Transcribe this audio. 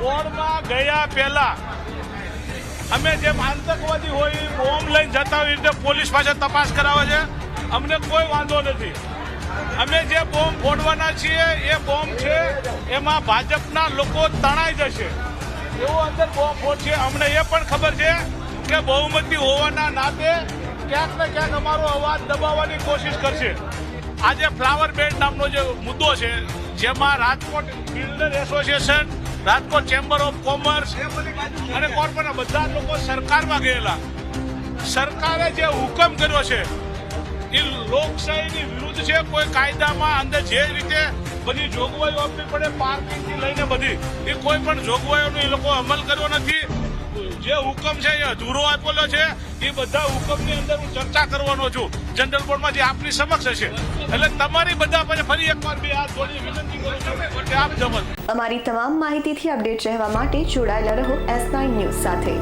બોર્ડમાં ગયા પહેલા. અમે જેમ આતંકવાદી હોય બોમ્બ લઈને જતા હોય રીતે પોલીસ પાસે તપાસ કરાવે છે. અમને કોઈ વાંધો નથી. અમે જે બોમ્બ ફોડવાના છીએ એ બોમ્બ છે, એમાં ભાજપના લોકો તણાઈ જશે. એવો અંદર બોમ્બ ફોડશે. અમને એ પણ ખબર છે કે બહુમતી હોવાના નાતે ક્યાંક ને ક્યાંક અમારો અવાજ દબાવવાની કોશિશ કરશે. આજે ફ્લાવર બેડ નામનો જે મુદ્દો છે, જેમાં Rajkot builder association Rajkot chamber of commerce અને કોર્પોરેટ બધા લોકો સરકારમાં ગયેલા. સરકારે જે હુકમ કર્યો છે, એ લોકશાહીની વિરુદ્ધ છે, કોઈ કાયદામાં અંદર જે રીતે બધી જોગવાઈઓ આપવી પડે, પાર્કિંગથી લઈને બધી, એ કોઈ પણ જોગવાઈઓનો એ લોકો અમલ કર્યો નથી. જે હુકમ છે એ અધૂરો આપેલો છે. એ બધા હુકમની અંદર હું ચર્ચા કરવાનો છું. જનરલ બોર્ડમાં જે આપની સમક્ષ હશે. એટલે તમારી બધા પાસે ફરી એકવાર બે હાથ જોડી વિનંતી કરું છું કે આપ જમત અમારી તમામ માહિતીથી અપડેટ રહેવા માટે જોડાયેલા રહો એસ નાઇન ન્યૂઝ સાથે.